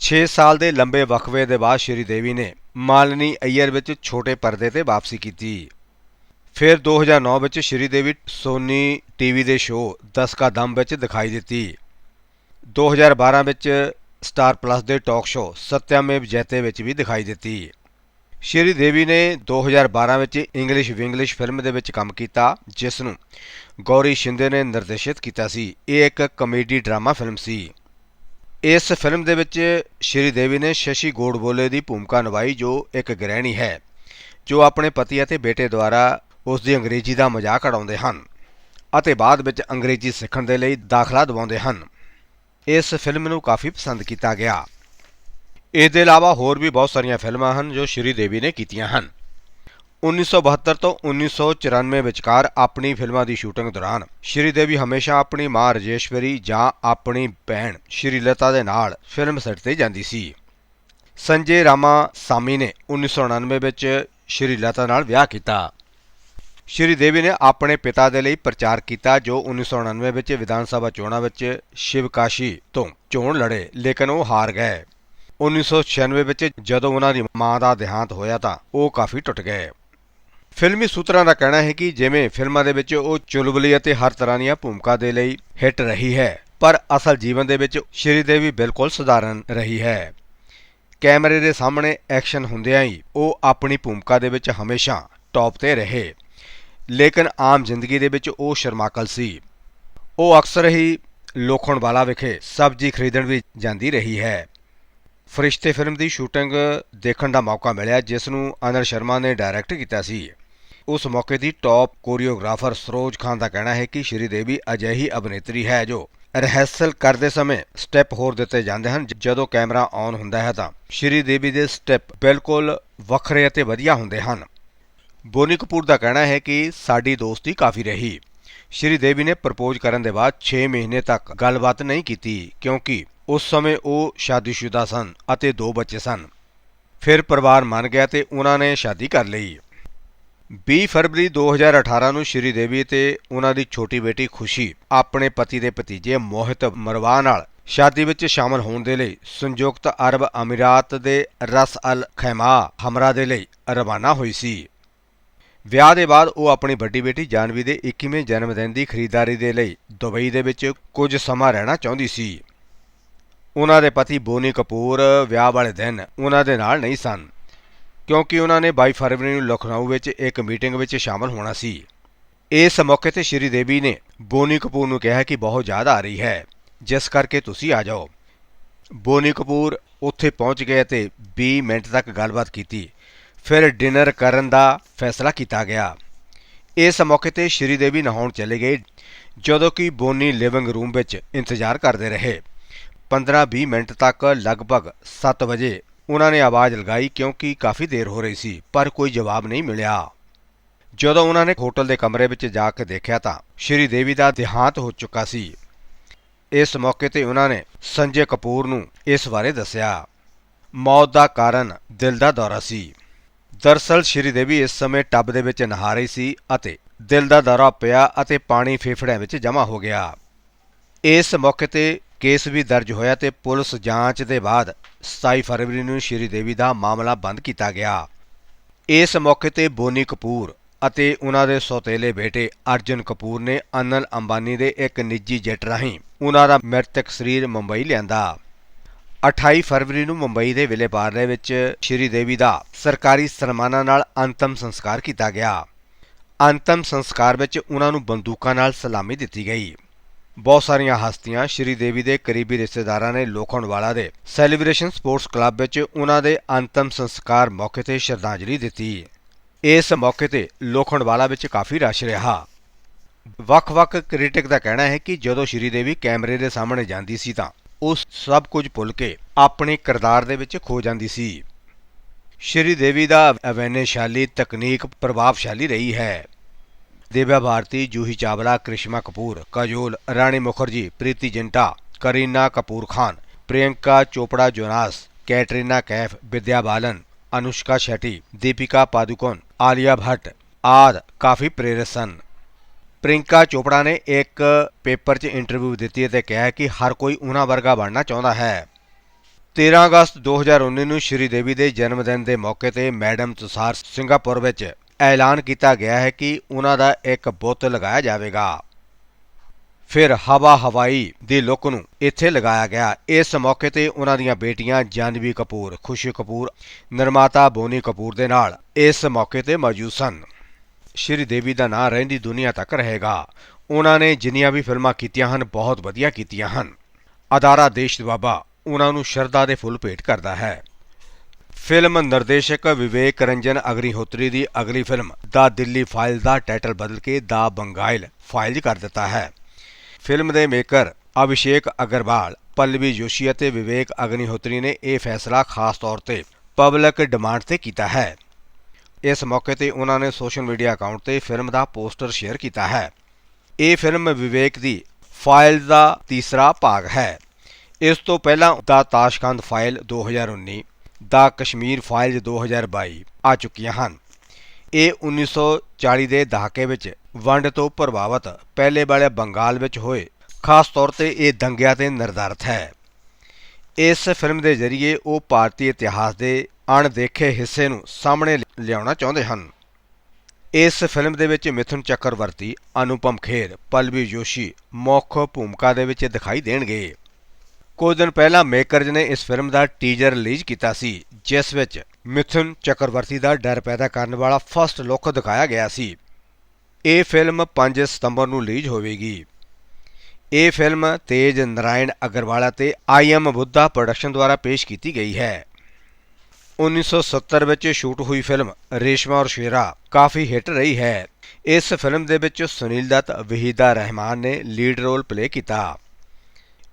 6 ਸਾਲ ਦੇ ਲੰਬੇ ਵਕਫੇ ਦੇ ਬਾਅਦ ਸ਼੍ਰੀ ਦੇਵੀ ਨੇ ਮਾਲਨੀ ਅਈਅਰ ਵਿੱਚ ਛੋਟੇ ਪਰਦੇ ਤੇ ਵਾਪਸੀ ਕੀਤੀ। ਫਿਰ 2009 ਵਿੱਚ ਸ਼੍ਰੀ ਦੇਵੀ ਸੋਨੀ ਟੀਵੀ ਦੇ ਸ਼ੋਅ 10 ਕਾ ਦਮ ਵਿੱਚ ਦਿਖਾਈ ਦਿੱਤੀ। 2012 ਵਿੱਚ ਸਟਾਰ ਪਲੱਸ ਦੇ ਟਾਕ ਸ਼ੋਅ ਸਤਿਆਮੇਵ ਜੈਤੇ ਵਿੱਚ ਵੀ ਦਿਖਾਈ ਦਿੱਤੀ। ਸ਼੍ਰੀ ਦੇਵੀ ਨੇ 2012 ਵਿੱਚ ਇੰਗਲਿਸ਼ ਵਿੰਗਲਿਸ਼ ਫਿਲਮ ਦੇ ਵਿੱਚ ਕੰਮ ਕੀਤਾ ਜਿਸ ਨੂੰ ਗੌਰੀ ਸ਼ਿੰਦੇ ਨੇ ਨਿਰਦੇਸ਼ਿਤ ਕੀਤਾ ਸੀ। ਇਹ ਇੱਕ ਕਮੇਡੀ ਡਰਾਮਾ ਫਿਲਮ ਸੀ। ਇਸ ਫਿਲਮ ਦੇ ਵਿੱਚ ਸ਼੍ਰੀ ਦੇਵੀ ਨੇ ਸ਼ਸ਼ੀ ਗੋਡਬੋਲੇ ਦੀ ਭੂਮਿਕਾ ਨਿਭਾਈ, ਜੋ ਇੱਕ ਗ੍ਰਹਿਣੀ ਹੈ, ਜੋ ਆਪਣੇ ਪਤੀ ਅਤੇ ਬੇਟੇ ਦੁਆਰਾ ਉਸ ਦੀ ਅੰਗਰੇਜ਼ੀ ਦਾ ਮਜ਼ਾਕ ਉਡਾਉਂਦੇ ਹਨ ਅਤੇ ਬਾਅਦ ਵਿੱਚ ਅੰਗਰੇਜ਼ੀ ਸਿੱਖਣ ਦੇ ਲਈ ਦਾਖਲਾ ਦਿਵਾਉਂਦੇ ਹਨ। ਇਸ ਫਿਲਮ ਨੂੰ ਕਾਫੀ ਪਸੰਦ ਕੀਤਾ ਗਿਆ। ਇਸ ਦੇ ਇਲਾਵਾ ਹੋਰ ਵੀ ਬਹੁਤ ਸਾਰੀਆਂ ਫਿਲਮਾਂ ਹਨ ਜੋ ਸ਼੍ਰੀ ਦੇਵੀ ਨੇ ਕੀਤੀਆਂ ਹਨ। 1972 ਤੋਂ 1994 ਵਿਚਕਾਰ ਆਪਣੀ ਫਿਲਮਾਂ ਦੀ ਸ਼ੂਟਿੰਗ ਦੌਰਾਨ ਸ਼੍ਰੀ ਦੇਵੀ ਹਮੇਸ਼ਾ ਆਪਣੀ ਮਾਂ ਰਜੇਸ਼ਵਰੀ ਜਾਂ ਆਪਣੀ ਭੈਣ ਸ਼੍ਰੀ ਲਤਾ ਦੇ ਨਾਲ ਫਿਲਮ ਸੈੱਟ ਤੇ ਜਾਂਦੀ ਸੀ। ਸੰਜੇ ਰਾਮਾ ਸਾਮੀ ਨੇ 1999 ਵਿੱਚ ਸ਼੍ਰੀ ਲਤਾ ਨਾਲ ਵਿਆਹ ਕੀਤਾ। ਸ਼੍ਰੀ ਦੇਵੀ ਨੇ ਆਪਣੇ ਪਿਤਾ ਦੇ ਲਈ ਪ੍ਰਚਾਰ ਕੀਤਾ ਜੋ 1999 ਵਿੱਚ ਵਿਧਾਨ ਸਭਾ ਚੋਣਾਂ ਵਿੱਚ ਸ਼ਿਵਕਾਸ਼ੀ ਤੋਂ ਚੋਣ ਲੜੇ, ਲੇਕਿਨ ਉਹ ਹਾਰ ਗਏ। 1996 ਵਿੱਚ ਜਦੋਂ ਉਹਨਾਂ ਦੀ ਮਾਂ ਦਾ ਦੇਹਾਂਤ ਹੋਇਆ ਤਾਂ ਉਹ ਕਾਫੀ ਟੁੱਟ ਗਏ। ਫਿਲਮੀ ਸੂਤਰਾਂ ਦਾ ਕਹਿਣਾ ਹੈ ਕਿ ਜਿਵੇਂ ਫਿਲਮਾਂ ਦੇ ਵਿੱਚ ਉਹ ਚੁਲਬੁਲੀ ਅਤੇ ਹਰ ਤਰ੍ਹਾਂ ਦੀਆਂ ਭੂਮਿਕਾ ਦੇ ਲਈ ਹਿੱਟ ਰਹੀ ਹੈ, ਪਰ ਅਸਲ ਜੀਵਨ ਦੇ ਵਿੱਚ ਸ਼੍ਰੀਦੇਵੀ ਬਿਲਕੁਲ ਸਧਾਰਨ ਰਹੀ ਹੈ। ਕੈਮਰੇ ਦੇ ਸਾਹਮਣੇ ਐਕਸ਼ਨ ਹੁੰਦਿਆਂ ਹੀ ਉਹ ਆਪਣੀ ਭੂਮਿਕਾ ਦੇ ਵਿੱਚ ਹਮੇਸ਼ਾ ਟੌਪ ਤੇ ਰਹੇ, ਲੇਕਿਨ ਆਮ ਜ਼ਿੰਦਗੀ ਦੇ ਵਿੱਚ ਉਹ ਸ਼ਰਮਾਕਲ ਸੀ। ਉਹ ਅਕਸਰ ਹੀ ਲੋਖਣਵਾਲਾ ਵਿਖੇ ਸਬਜ਼ੀ ਖਰੀਦਣ ਵੀ ਜਾਂਦੀ ਰਹੀ ਹੈ। ਫਰਿਸ਼ਤੇ ਫਿਲਮ ਦੀ ਸ਼ੂਟਿੰਗ ਦੇਖਣ ਦਾ ਮੌਕਾ ਮਿਲਿਆ, ਜਿਸ ਨੂੰ ਅਨਰ ਸ਼ਰਮਾ ਨੇ ਡਾਇਰੈਕਟ ਕੀਤਾ ਸੀ। ਉਸ ਮੌਕੇ ਦੀ ਟੌਪ ਕੋਰੀਓਗ੍ਰਾਫਰ ਸਰੋਜ ਖਾਨ ਦਾ ਕਹਿਣਾ ਹੈ ਕਿ ਸ਼੍ਰੀ ਦੇਵੀ ਅਜਿਹੀ ਅਭਿਨੇਤਰੀ ਹੈ ਜੋ ਰਿਹਰਸਲ ਕਰਦੇ ਸਮੇਂ ਸਟੈਪ ਹੋਰ ਦਿੱਤੇ ਜਾਂਦੇ ਹਨ। ਜਦੋਂ ਕੈਮਰਾ ਔਨ ਹੁੰਦਾ ਹੈ ਤਾਂ ਸ਼੍ਰੀ ਦੇਵੀ ਦੇ ਸਟੈਪ ਬਿਲਕੁਲ ਵੱਖਰੇ ਅਤੇ ਵਧੀਆ ਹੁੰਦੇ ਹਨ। ਬੋਨੀ ਕਪੂਰ ਦਾ ਕਹਿਣਾ ਹੈ ਕਿ ਸਾਡੀ ਦੋਸਤੀ ਕਾਫੀ ਰਹੀ। ਸ਼੍ਰੀ ਦੇਵੀ ਨੇ ਪ੍ਰਪੋਜ਼ ਕਰਨ ਦੇ ਬਾਅਦ 6 ਮਹੀਨੇ ਤੱਕ ਗੱਲਬਾਤ ਨਹੀਂ ਕੀਤੀ, ਕਿਉਂਕਿ ਉਸ ਸਮੇਂ ਉਹ ਸ਼ਾਦੀशुदा ਸਨ ਅਤੇ ਦੋ ਬੱਚੇ ਸਨ। ਫਿਰ ਪਰਿਵਾਰ ਮੰਨ ਗਿਆ ਤੇ ਉਹਨਾਂ ਨੇ ਸ਼ਾਦੀ ਕਰ ਲਈ। 20 ਫਰਵਰੀ 2018 ਨੂੰ ਸ਼੍ਰੀ ਦੇਵੀ ਤੇ ਉਹਨਾਂ ਦੀ ਛੋਟੀ ਬੇਟੀ ਖੁਸ਼ੀ ਆਪਣੇ ਪਤੀ ਦੇ ਭਤੀਜੇ ਮੋਹਿਤ ਮਰਵਾ ਨਾਲ ਸ਼ਾਦੀ ਵਿੱਚ ਸ਼ਾਮਲ ਹੋਣ ਦੇ ਲਈ ਸੰਯੁਕਤ ਅਰਬ ਅਮੀਰਾਤ ਦੇ ਰਸ ਅਲ ਖੈਮਾ ਹਮਰਾ ਦੇ ਲਈ ਰਵਾਨਾ ਹੋਈ ਸੀ। ਵਿਆਹ ਦੇ ਬਾਅਦ ਉਹ ਆਪਣੀ ਵੱਡੀ ਬੇਟੀ ਜਾਨਵੀ ਦੇ 21ਵੇਂ ਜਨਮ ਦਿਨ ਦੀ ਖਰੀਦਦਾਰੀ ਦੇ ਲਈ ਦੁਬਈ ਦੇ ਵਿੱਚ ਕੁਝ ਸਮਾਂ ਰਹਿਣਾ ਚਾਹੁੰਦੀ ਸੀ। ਉਹਨਾਂ ਦੇ ਪਤੀ ਬੋਨੀ ਕਪੂਰ ਵਿਆਹ ਵਾਲੇ ਦਿਨ ਉਹਨਾਂ ਦੇ ਨਾਲ ਨਹੀਂ ਸਨ, ਕਿਉਂਕਿ ਉਹਨਾਂ ਨੇ 22 ਫਰਵਰੀ ਨੂੰ ਲਖਨਊ ਵਿੱਚ ਇੱਕ ਮੀਟਿੰਗ ਵਿੱਚ ਸ਼ਾਮਲ ਹੋਣਾ ਸੀ। ਇਸ ਮੌਕੇ ਤੇ ਸ਼੍ਰੀ ਦੇਵੀ ਨੇ ਬੋਨੀ ਕਪੂਰ ਨੂੰ ਕਿਹਾ ਕਿ ਬਹੁਤ ਜ਼ਿਆਦਾ ਆ ਰਹੀ ਹੈ, ਜਿਸ ਕਰਕੇ ਤੁਸੀਂ ਆ ਜਾਓ। ਬੋਨੀ ਕਪੂਰ ਉੱਥੇ ਪਹੁੰਚ ਗਏ ਤੇ 20 ਮਿੰਟ ਤੱਕ ਗੱਲਬਾਤ ਕੀਤੀ। ਫਿਰ ਡਿਨਰ ਕਰਨ ਦਾ ਫੈਸਲਾ ਕੀਤਾ ਗਿਆ। ਇਸ ਮੌਕੇ ਤੇ ਸ਼੍ਰੀ ਦੇਵੀ ਨਹਾਉਣ ਚਲੇ ਗਏ, ਜਦੋਂ ਕਿ ਬੋਨੀ ਲਿਵਿੰਗ ਰੂਮ ਵਿੱਚ ਇੰਤਜ਼ਾਰ ਕਰਦੇ ਰਹੇ। 15-20 ਮਿੰਟ ਤੱਕ ਲਗਭਗ 7 ਵਜੇ ਉਹਨਾਂ ਨੇ ਆਵਾਜ਼ ਲਗਾਈ ਕਿਉਂਕਿ ਕਾਫੀ ਦੇਰ ਹੋ ਰਹੀ ਸੀ, ਪਰ ਕੋਈ ਜਵਾਬ ਨਹੀਂ ਮਿਲਿਆ। ਜਦੋਂ ਉਹਨਾਂ ਨੇ ਹੋਟਲ ਦੇ ਕਮਰੇ ਵਿੱਚ ਜਾ ਕੇ ਦੇਖਿਆ ਤਾਂ ਸ਼੍ਰੀ ਦੇਵੀ ਦਾ ਦੇਹਾਂਤ ਹੋ ਚੁੱਕਾ ਸੀ। ਇਸ ਮੌਕੇ ਤੇ ਉਹਨਾਂ ਨੇ ਸੰਜੇ ਕਪੂਰ ਨੂੰ ਇਸ ਬਾਰੇ ਦੱਸਿਆ। ਮੌਤ ਦਾ ਕਾਰਨ ਦਿਲ ਦਾ ਦੌਰਾ ਸੀ। ਦਰਸਲ ਸ਼੍ਰੀ ਦੇਵੀ ਇਸ ਸਮੇਂ ਟੱਬ ਦੇ ਵਿੱਚ ਨਹਾ ਰਹੀ ਸੀ ਅਤੇ ਦਿਲ ਦਾ ਦੌਰਾ ਪਿਆ ਅਤੇ ਪਾਣੀ ਫੇਫੜਿਆਂ ਵਿੱਚ ਜਮ੍ਹਾਂ ਹੋ ਗਿਆ। ਇਸ ਮੌਕੇ ਤੇ ਕੇਸ ਵੀ ਦਰਜ ਹੋਇਆ ਤੇ ਪੁਲਿਸ ਜਾਂਚ ਦੇ ਬਾਅਦ 27 ਫਰਵਰੀ ਨੂੰ ਸ਼੍ਰੀ ਦੇਵੀ ਦਾ ਮਾਮਲਾ ਬੰਦ ਕੀਤਾ ਗਿਆ। ਇਸ ਮੌਕੇ ਤੇ ਬੋਨੀ ਕਪੂਰ ਅਤੇ ਉਹਨਾਂ ਦੇ ਸੌਤੇਲੇ ਬੇਟੇ ਅਰਜਨ ਕਪੂਰ ਨੇ ਅਨਲ ਅੰਬਾਨੀ ਦੇ ਇੱਕ ਨਿੱਜੀ ਜੈਟ ਰਾਹੀਂ ਉਹਨਾਂ ਦਾ ਮ੍ਰਿਤਕ ਸਰੀਰ ਮੁੰਬਈ ਲਿਆਂਦਾ। 28 ਫਰਵਰੀ ਨੂੰ ਮੁੰਬਈ ਦੇ ਵਿਲੇ ਪਾਰਲੇ ਵਿੱਚ ਸ਼੍ਰੀ ਦੇਵੀ ਦਾ ਸਰਕਾਰੀ ਸਨਮਾਨਾਂ ਨਾਲ ਅੰਤਮ ਸੰਸਕਾਰ ਕੀਤਾ ਗਿਆ। ਅੰਤਮ ਸੰਸਕਾਰ ਵਿੱਚ ਉਹਨਾਂ ਨੂੰ ਬੰਦੂਕਾਂ ਨਾਲ ਸਲਾਮੀ ਦਿੱਤੀ ਗਈ। ਬਹੁਤ ਸਾਰੀਆਂ ਹਸਤੀਆਂ ਸ਼੍ਰੀ ਦੇਵੀ ਦੇ ਕਰੀਬੀ ਰਿਸ਼ਤੇਦਾਰਾਂ ਨੇ ਲੋਖੰਡਵਾਲਾ ਦੇ ਸੈਲੀਬ੍ਰੇਸ਼ਨ ਸਪੋਰਟਸ ਕਲੱਬ ਵਿੱਚ ਉਹਨਾਂ ਦੇ ਅੰਤਮ ਸੰਸਕਾਰ ਮੌਕੇ ਤੇ ਸ਼ਰਧਾਂਜਲੀ ਦਿੱਤੀ। ਇਸ ਮੌਕੇ ਤੇ ਲੋਖੰਡਵਾਲਾ ਵਿੱਚ ਕਾਫੀ ਰਸ਼ ਰਿਹਾ। ਵੱਖ-ਵੱਖ ਕ੍ਰਿਟਿਕ ਦਾ ਕਹਿਣਾ ਹੈ ਕਿ ਜਦੋਂ ਸ਼੍ਰੀ ਦੇਵੀ ਕੈਮਰੇ ਦੇ ਸਾਹਮਣੇ ਜਾਂਦੀ ਸੀ ਤਾਂ ਉਹ ਸਭ ਕੁਝ ਭੁੱਲ ਕੇ ਆਪਣੇ ਕਿਰਦਾਰ ਦੇ ਵਿੱਚ ਖੋ ਜਾਂਦੀ ਸੀ। ਸ਼੍ਰੀ ਦੇਵੀ ਦਾ ਅਵੈਨੇਸ਼ਾਲੀ ਤਕਨੀਕ ਪ੍ਰਭਾਵਸ਼ਾਲੀ ਰਹੀ ਹੈ। ਦਿਵਿਆ ਭਾਰਤੀ ਜੂਹੀ ਚਾਵਲਾ ਕ੍ਰਿਸ਼ਮਾ ਕਪੂਰ ਕਾਜੋਲ ਰਾਣੀ ਮੁਖਰਜੀ ਪ੍ਰੀਤੀ ਜਿੰਟਾ ਕਰੀਨਾ ਕਪੂਰ ਖਾਨ ਪ੍ਰਿਯੰਕਾ ਚੋਪੜਾ ਜੋਨਾਸ ਕੈਟਰੀਨਾ ਕੈਫ ਵਿਦਿਆ ਬਾਲਨ ਅਨੁਸ਼ਕਾ ਸ਼ੈਟੀ ਦੀਪਿਕਾ ਪਾਦੂਕੋਨ ਆਲੀਆ ਭੱਟ ਆਦ ਕਾਫੀ ਪ੍ਰੇਰਿਤ ਸਨ ਪ੍ਰਿੰਕਾ ਚੋਪੜਾ ਨੇ ਇੱਕ ਪੇਪਰ 'ਚ ਇੰਟਰਵਿਊ ਦਿੱਤੀ ਅਤੇ ਕਿਹਾ ਕਿ ਹਰ ਕੋਈ ਉਹਨਾਂ ਵਰਗਾ ਬਣਨਾ ਚਾਹੁੰਦਾ ਹੈ 13 ਅਗਸਤ 2019 ਨੂੰ ਸ਼੍ਰੀ ਦੇਵੀ ਦੇ ਜਨਮ ਦਿਨ ਦੇ ਮੌਕੇ ਤੇ ਮੈਡਮ ਤੁਸਾਰ ਸਿੰਗਾਪੁਰ ਵਿੱਚ ਐਲਾਨ ਕੀਤਾ ਗਿਆ ਹੈ ਕਿ ਉਹਨਾਂ ਦਾ ਇੱਕ ਬੁੱਤ ਲਗਾਇਆ ਜਾਵੇਗਾ। ਫਿਰ ਹਵਾ ਹਵਾਈ ਦੇ ਲੁੱਕ ਨੂੰ ਇੱਥੇ ਲਗਾਇਆ ਗਿਆ। ਇਸ ਮੌਕੇ ਤੇ ਉਹਨਾਂ ਦੀਆਂ ਬੇਟੀਆਂ ਜਾਨਵੀ ਕਪੂਰ, ਖੁਸ਼ੀ ਕਪੂਰ, ਨਿਰਮਾਤਾ ਬੋਨੀ ਕਪੂਰ ਦੇ ਨਾਲ ਇਸ ਮੌਕੇ ਤੇ ਮੌਜੂਦ ਸਨ। ਸ਼੍ਰੀ ਦੇਵੀ ਦਾ ਨਾਂ ਰਹਿੰਦੀ ਦੁਨੀਆ ਤੱਕ ਰਹੇਗਾ। ਉਹਨਾਂ ਨੇ ਜਿੰਨੀਆਂ ਵੀ ਫਿਲਮਾਂ ਕੀਤੀਆਂ ਹਨ, ਬਹੁਤ ਵਧੀਆ ਕੀਤੀਆਂ ਹਨ। ਅਦਾਰਾ ਦੇਸ਼ ਬਾਬਾ ਉਹਨਾਂ ਨੂੰ ਸ਼ਰਧਾ ਦੇ ਫੁੱਲ ਭੇਟ ਕਰਦਾ ਹੈ। ਫਿਲਮ ਨਿਰਦੇਸ਼ਕ ਵਿਵੇਕ ਰੰਜਨ ਅਗਨੀਹੋਤਰੀ ਦੀ ਅਗਲੀ ਫਿਲਮ ਦਾ ਦਿੱਲੀ ਫਾਈਲ ਦਾ ਟਾਈਟਲ ਬਦਲ ਕੇ ਦਾ ਬੰਗਾਇਲ ਫਾਈਲ ਕਰ ਦਿੱਤਾ ਹੈ। ਫਿਲਮ ਦੇ ਮੇਕਰ ਅਭਿਸ਼ੇਕ ਅਗਰਵਾਲ, ਪੱਲਵੀ ਜੋਸ਼ੀ ਅਤੇ ਵਿਵੇਕ ਅਗਨੀਹੋਤਰੀ ਨੇ ਇਹ ਫੈਸਲਾ ਖਾਸ ਤੌਰ ਤੇ ਪਬਲਿਕ ਡਿਮਾਂਡ ਤੇ ਕੀਤਾ ਹੈ। ਇਸ ਮੌਕੇ ਤੇ ਉਹਨਾਂ ਨੇ ਸੋਸ਼ਲ ਮੀਡੀਆ ਅਕਾਊਂਟ ਤੇ ਫਿਲਮ ਦਾ ਪੋਸਟਰ ਸ਼ੇਅਰ ਕੀਤਾ ਹੈ। ਇਹ ਫਿਲਮ ਵਿਵੇਕ ਦੀ ਫਾਈਲ ਦਾ ਤੀਸਰਾ ਭਾਗ ਹੈ। ਇਸ ਤੋਂ ਪਹਿਲਾਂ ਦਾ ਤਾਸ਼ਕੰਦ ਫਾਈਲ 2019 ਦਾ ਕਸ਼ਮੀਰ ਫਾਈਲਜ਼ 2022 ਆ ਚੁੱਕੀਆਂ ਹਨ। ਇਹ 1940 ਦੇ ਦਹਾਕੇ ਵਿੱਚ ਵੰਡ ਤੋਂ ਪ੍ਰਭਾਵਿਤ ਪਹਿਲੇ ਵਾਲੇ ਬੰਗਾਲ ਵਿੱਚ ਹੋਏ। ਖਾਸ ਤੌਰ ਤੇ ਇਹ ਦੰਗਿਆਂ ਤੇ ਨਿਰਧਾਰਤ ਹੈ। ਇਸ ਫਿਲਮ ਦੇ ਜ਼ਰੀਏ ਉਹ ਭਾਰਤੀ ਇਤਿਹਾਸ ਦੇ ਅਣਦੇਖੇ ਹਿੱਸੇ ਨੂੰ ਸਾਹਮਣੇ ਲਿਆਉਣਾ ਚਾਹੁੰਦੇ ਹਨ। ਇਸ ਫਿਲਮ ਦੇ ਵਿੱਚ ਮਿਥੁਨ ਚੱਕਰਵਰਤੀ, ਅਨੁਪਮ ਖੇਰ, ਪਲਵੀ ਜੋਸ਼ੀ ਮੁੱਖ ਭੂਮਿਕਾ ਦੇ ਵਿੱਚ ਦਿਖਾਈ ਦੇਣਗੇ। ਕੁਝ ਦਿਨ ਪਹਿਲਾਂ ਮੇਕਰਜ਼ ਨੇ ਇਸ ਫਿਲਮ ਦਾ ਟੀਜ਼ਰ ਰਿਲੀਜ਼ ਕੀਤਾ ਸੀ, ਜਿਸ ਵਿੱਚ ਮਿਥੁਨ ਚੱਕਰਵਰਤੀ ਦਾ ਡਰ ਪੈਦਾ ਕਰਨ ਵਾਲਾ ਫਸਟ ਲੁੱਕ ਦਿਖਾਇਆ ਗਿਆ ਸੀ। ਇਹ ਫਿਲਮ 5 ਸਤੰਬਰ ਨੂੰ ਰਿਲੀਜ਼ ਹੋਵੇਗੀ। ਇਹ ਫਿਲਮ ਤੇਜ ਨਰਾਇਣ ਅਗਰਵਾਲਾ ਤੇ ਆਈ ਐਮ ਬੁੱਧਾ ਪ੍ਰੋਡਕਸ਼ਨ ਦੁਆਰਾ ਪੇਸ਼ ਕੀਤੀ ਗਈ ਹੈ। 1970 ਵਿੱਚ ਸ਼ੂਟ ਹੋਈ ਫਿਲਮ ਰੇਸ਼ਮਾ ਔਰ ਸ਼ੇਰਾ ਕਾਫੀ ਹਿੱਟ ਰਹੀ ਹੈ। ਇਸ ਫਿਲਮ ਦੇ ਵਿੱਚ ਸੁਨੀਲ ਦੱਤ, ਵਹੀਦਾ ਰਹਿਮਾਨ ਨੇ ਲੀਡ ਰੋਲ ਪਲੇ ਕੀਤਾ।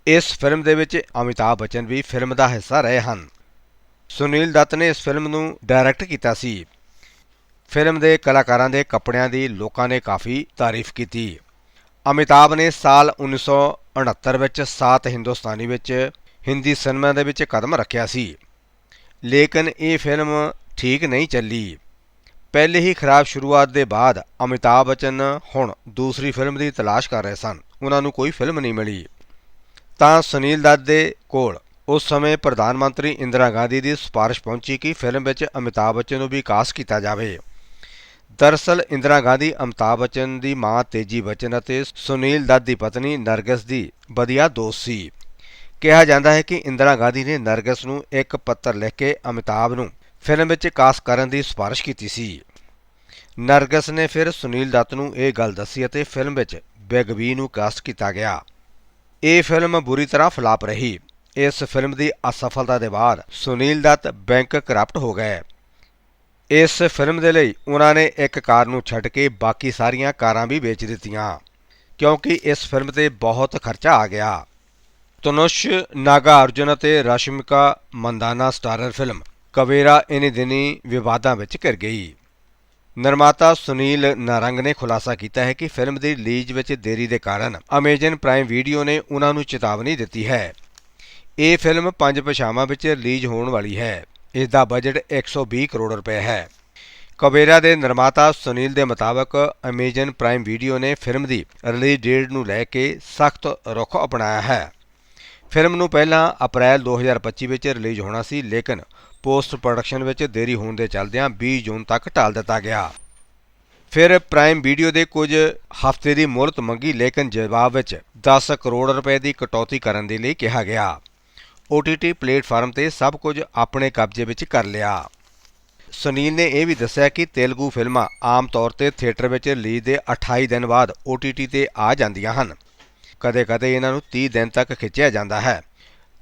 ਇਸ ਫਿਲਮ ਦੇ ਵਿੱਚ ਅਮਿਤਾਭ ਬੱਚਨ ਵੀ ਫਿਲਮ ਦਾ ਹਿੱਸਾ ਰਹੇ ਹਨ। ਸੁਨੀਲ ਦੱਤ ਨੇ ਇਸ ਫਿਲਮ ਨੂੰ ਡਾਇਰੈਕਟ ਕੀਤਾ ਸੀ। ਫਿਲਮ ਦੇ ਕਲਾਕਾਰਾਂ ਦੇ ਕੱਪੜਿਆਂ ਦੀ ਲੋਕਾਂ ਨੇ ਕਾਫੀ ਤਾਰੀਫ ਕੀਤੀ। ਅਮਿਤਾਭ ਨੇ ਸਾਲ 1969 ਵਿੱਚ ਸਾਤ ਹਿੰਦੁਸਤਾਨੀ ਵਿੱਚ ਹਿੰਦੀ ਸਿਨੇਮਾ ਦੇ ਵਿੱਚ ਕਦਮ ਰੱਖਿਆ ਸੀ। ਲੇਕਿਨ ਇਹ ਫਿਲਮ ਠੀਕ ਨਹੀਂ ਚੱਲੀ। ਪਹਿਲੇ ਹੀ ਖਰਾਬ ਸ਼ੁਰੂਆਤ ਦੇ ਬਾਅਦ ਅਮਿਤਾਭ ਬੱਚਨ ਹੁਣ ਦੂਸਰੀ ਫਿਲਮ ਦੀ ਤਲਾਸ਼ ਕਰ ਰਹੇ ਸਨ। ਉਹਨਾਂ ਨੂੰ ਕੋਈ ਫਿਲਮ ਨਹੀਂ ਮਿਲੀ। ਤਾਂ ਸੁਨੀਲ ਦੱਤ ਦੇ ਕੋਲ ਉਸ ਸਮੇਂ ਪ੍ਰਧਾਨ ਮੰਤਰੀ ਇੰਦਰਾ ਗਾਂਧੀ ਦੀ ਸਿਫਾਰਿਸ਼ ਪਹੁੰਚੀ ਕਿ ਫਿਲਮ ਵਿੱਚ ਅਮਿਤਾਭ ਬੱਚਨ ਨੂੰ ਵੀ ਕਾਸਟ ਕੀਤਾ ਜਾਵੇ। ਦਰਅਸਲ, ਇੰਦਰਾ ਗਾਂਧੀ, ਅਮਿਤਾਭ ਬੱਚਨ ਦੀ ਮਾਂ ਤੇਜੀ ਬੱਚਨ ਅਤੇ ਸੁਨੀਲ ਦੱਤ ਦੀ ਪਤਨੀ ਨਰਗਸ ਦੀ ਵਧੀਆ ਦੋਸਤ ਸੀ। ਕਿਹਾ ਜਾਂਦਾ ਹੈ ਕਿ ਇੰਦਰਾ ਗਾਂਧੀ ਨੇ ਨਰਗਸ ਨੂੰ ਇੱਕ ਪੱਤਰ ਲਿਖ ਕੇ ਅਮਿਤਾਭ ਨੂੰ ਫਿਲਮ ਵਿੱਚ ਕਾਸਟ ਕਰਨ ਦੀ ਸਿਫਾਰਿਸ਼ ਕੀਤੀ ਸੀ। ਨਰਗਸ ਨੇ ਫਿਰ ਸੁਨੀਲ ਦੱਤ ਨੂੰ ਇਹ ਗੱਲ ਦੱਸੀ ਅਤੇ ਫਿਲਮ ਵਿੱਚ ਬਿਗ ਬੀ ਨੂੰ ਕਾਸਟ ਕੀਤਾ ਗਿਆ। ਇਹ ਫਿਲਮ ਬੁਰੀ ਤਰ੍ਹਾਂ ਫਲਾਪ ਰਹੀ। ਇਸ ਫਿਲਮ ਦੀ ਅਸਫਲਤਾ ਦੇ ਬਾਅਦ ਸੁਨੀਲ ਦੱਤ ਬੈਂਕ ਕਰਪਟ ਹੋ ਗਏ। ਇਸ ਫਿਲਮ ਦੇ ਲਈ ਉਹਨਾਂ ਨੇ ਇੱਕ ਕਾਰ ਨੂੰ ਛੱਡ ਕੇ ਬਾਕੀ ਸਾਰੀਆਂ ਕਾਰਾਂ ਵੀ ਵੇਚ ਦਿੱਤੀਆਂ, ਕਿਉਂਕਿ ਇਸ ਫਿਲਮ ਤੇ ਬਹੁਤ ਖਰਚਾ ਆ ਗਿਆ। ਤਨੁਸ਼ ਨਾਗਾ ਅਰਜੁਨ ਅਤੇ ਰਸ਼ਮਿਕਾ ਮੰਦਾਨਾ ਸਟਾਰਰ ਫਿਲਮ ਕਵੇਰਾ ਇਨੀ ਦਿਨੀ ਵਿਵਾਦਾਂ ਵਿੱਚ ਘਿਰ ਗਈ। ਨਿਰਮਾਤਾ ਸੁਨੀਲ ਨਾਰੰਗ ਨੇ ਖੁਲਾਸਾ ਕੀਤਾ ਹੈ ਕਿ ਫਿਲਮ ਦੀ ਰਿਲੀਜ਼ ਵਿੱਚ ਦੇਰੀ ਦੇ ਕਾਰਨ ਅਮੇਜ਼ਨ ਪ੍ਰਾਈਮ ਵੀਡੀਓ ਨੇ ਉਹਨਾਂ ਨੂੰ ਚੇਤਾਵਨੀ ਦਿੱਤੀ ਹੈ। ਇਹ ਫਿਲਮ ਪੰਜ ਭਾਸ਼ਾਵਾਂ ਵਿੱਚ ਰਿਲੀਜ਼ ਹੋਣ ਵਾਲੀ ਹੈ। ਇਸ ਦਾ ਬਜਟ 120 ਕਰੋੜ ਰੁਪਏ ਹੈ। ਕਬੇਰਾ ਦੇ ਨਿਰਮਾਤਾ ਸੁਨੀਲ ਦੇ ਮੁਤਾਬਕ ਅਮੇਜ਼ਨ ਪ੍ਰਾਈਮ ਵੀਡੀਓ ਨੇ ਫਿਲਮ ਦੀ ਰਿਲੀਜ਼ ਡੇਟ ਨੂੰ ਲੈ ਕੇ ਸਖਤ ਰੁਖ ਅਪਣਾਇਆ ਹੈ। ਫਿਲਮ ਨੂੰ ਪਹਿਲਾਂ ਅਪ੍ਰੈਲ 2025 ਵਿੱਚ ਰਿਲੀਜ਼ ਹੋਣਾ ਸੀ, ਲੇਕਿਨ ਪੋਸਟ ਪ੍ਰੋਡਕਸ਼ਨ ਵਿੱਚ ਦੇਰੀ ਹੋਣ ਦੇ ਚੱਲਦਿਆਂ 20 ਜੂਨ ਤੱਕ ਟਾਲ ਦਿੱਤਾ ਗਿਆ। ਫਿਰ ਪ੍ਰਾਈਮ ਵੀਡੀਓ ਦੇ ਕੁਝ ਹਫ਼ਤੇ ਦੀ ਮੁਹਲਤ ਮੰਗੀ, ਲੇਕਿਨ ਜਵਾਬ ਵਿੱਚ 10 ਕਰੋੜ ਰੁਪਏ ਦੀ ਕਟੌਤੀ ਕਰਨ ਦੇ ਲਈ ਕਿਹਾ ਗਿਆ। OTT ਪਲੇਟਫਾਰਮ ਤੇ ਸਭ ਕੁਝ ਆਪਣੇ ਕਬਜ਼ੇ ਵਿੱਚ ਕਰ ਲਿਆ। ਸੁਨੀਲ ਨੇ ਇਹ ਵੀ ਦੱਸਿਆ ਕਿ ਤੇਲਗੂ ਫਿਲਮਾਂ ਆਮ ਤੌਰ ਤੇ ਥੀਏਟਰ ਵਿੱਚ ਰਿਲੀਜ਼ ਦੇ 28 ਦਿਨ ਬਾਅਦ OTT ਤੇ ਆ ਜਾਂਦੀਆਂ ਹਨ। ਕਦੇ-ਕਦੇ ਇਹਨਾਂ ਨੂੰ 30 ਦਿਨ ਤੱਕ ਖਿੱਚਿਆ ਜਾਂਦਾ ਹੈ।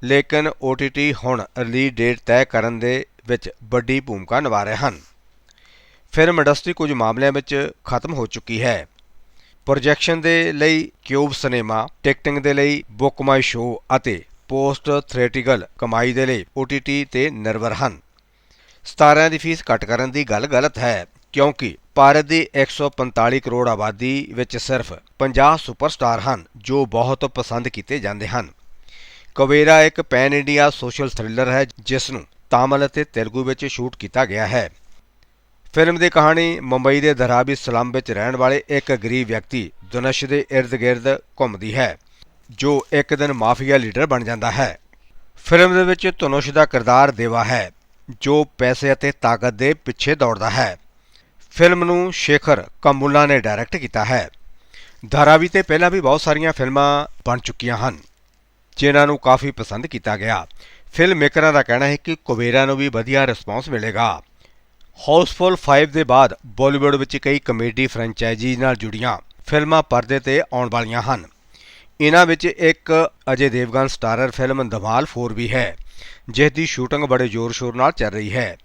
ਲੇਕਿਨ OTT ਹੁਣ ਰਿਲੀਜ਼ ਡੇਟ ਤੈਅ ਕਰਨ ਦੇ ਵਿੱਚ ਵੱਡੀ ਭੂਮਿਕਾ ਨਿਭਾ ਰਹੇ ਹਨ। ਫਿਲਮ ਇੰਡਸਟਰੀ ਕੁਝ ਮਾਮਲਿਆਂ ਵਿੱਚ ਖਤਮ ਹੋ ਚੁੱਕੀ ਹੈ। ਪ੍ਰੋਜੈਕਸ਼ਨ ਦੇ ਲਈ ਕਿਊਬ ਸਿਨੇਮਾ, ਟਿਕਟਿੰਗ ਦੇ ਲਈ ਬੁੱਕ ਮਾਈ ਸ਼ੋ ਅਤੇ ਪੋਸਟ ਥੀਏਟ੍ਰਿਕਲ ਕਮਾਈ ਦੇ ਲਈ OTT ਤੇ ਨਿਰਭਰ ਹਨ। ਸਤਾਰਿਆਂ ਦੀ ਫੀਸ ਘੱਟ ਕਰਨ ਦੀ ਗੱਲ ਗਲਤ ਹੈ, ਕਿਉਂਕਿ ਭਾਰਤ ਦੀ 145 ਕਰੋੜ ਆਬਾਦੀ ਵਿੱਚ ਸਿਰਫ 50 ਸੁਪਰਸਟਾਰ ਹਨ ਜੋ ਬਹੁਤ ਪਸੰਦ ਕੀਤੇ ਜਾਂਦੇ ਹਨ। ਕਵੇਰਾ ਇੱਕ ਪੈਨ ਇੰਡੀਆ ਸੋਸ਼ਲ ਥ੍ਰਿਲਰ ਹੈ, ਜਿਸ ਨੂੰ ਤਾਮਿਲ ਅਤੇ ਤੇਲਗੂ ਵਿੱਚ ਸ਼ੂਟ ਕੀਤਾ ਗਿਆ ਹੈ। ਫਿਲਮ ਦੀ ਕਹਾਣੀ ਮੁੰਬਈ ਦੇ ਧਰਾਬੀ ਸਲਮ ਵਿੱਚ ਰਹਿਣ ਵਾਲੇ ਇੱਕ ਗਰੀਬ ਵਿਅਕਤੀ ਦੁਨਸ਼ ਦੇ ਇਰਦ-ਗਿਰਦ ਘੁੰਮਦੀ ਹੈ, ਜੋ ਇੱਕ ਦਿਨ ਮਾਫੀਆ ਲੀਡਰ ਬਣ ਜਾਂਦਾ ਹੈ। ਫਿਲਮ ਦੇ ਵਿੱਚ ਧਨੁਸ਼ ਦਾ ਕਿਰਦਾਰ ਦੇਵਾ ਹੈ, ਜੋ ਪੈਸੇ ਅਤੇ ਤਾਕਤ ਦੇ ਪਿੱਛੇ ਦੌੜਦਾ ਹੈ। ਫਿਲਮ ਨੂੰ ਸ਼ੇਖਰ ਕੰਬੁਲਾ ਨੇ ਡਾਇਰੈਕਟ ਕੀਤਾ ਹੈ। ਧਾਰਾਵੀ ਤੇ ਪਹਿਲਾਂ ਵੀ ਬਹੁਤ ਸਾਰੀਆਂ ਫਿਲਮਾਂ ਬਣ ਚੁੱਕੀਆਂ ਹਨ। ਜਿਨ੍ਹਾਂ ਨੂੰ ਕਾਫੀ ਪਸੰਦ ਕੀਤਾ ਗਿਆ। ਫਿਲਮ ਮੇਕਰਾਂ ਦਾ ਕਹਿਣਾ ਹੈ ਕਿ ਕੁਬੇਰਾ ਨੂੰ ਵੀ ਵਧੀਆ ਰਿਸਪਾਂਸ ਮਿਲੇਗਾ। ਹਾਊਸਫੁੱਲ 5 ਦੇ ਬਾਅਦ ਬਾਲੀਵੁੱਡ ਵਿੱਚ ਕਈ ਕਮੇਡੀ ਫਰੈਂਚਾਈਜ਼ੀ ਨਾਲ ਜੁੜੀਆਂ ਫਿਲਮਾਂ ਪਰਦੇ ਤੇ ਆਉਣ ਵਾਲੀਆਂ ਹਨ। ਇਹਨਾਂ ਵਿੱਚ ਇੱਕ ਅਜੇ ਦੇਵਗਨ ਸਟਾਰਰ ਫਿਲਮ ਧਮਾਲ 4 ਵੀ ਹੈ ਜਿਸ ਦੀ ਸ਼ੂਟਿੰਗ ਬੜੇ ਜ਼ੋਰ-ਸ਼ੋਰ ਨਾਲ ਚੱਲ ਰਹੀ ਹੈ।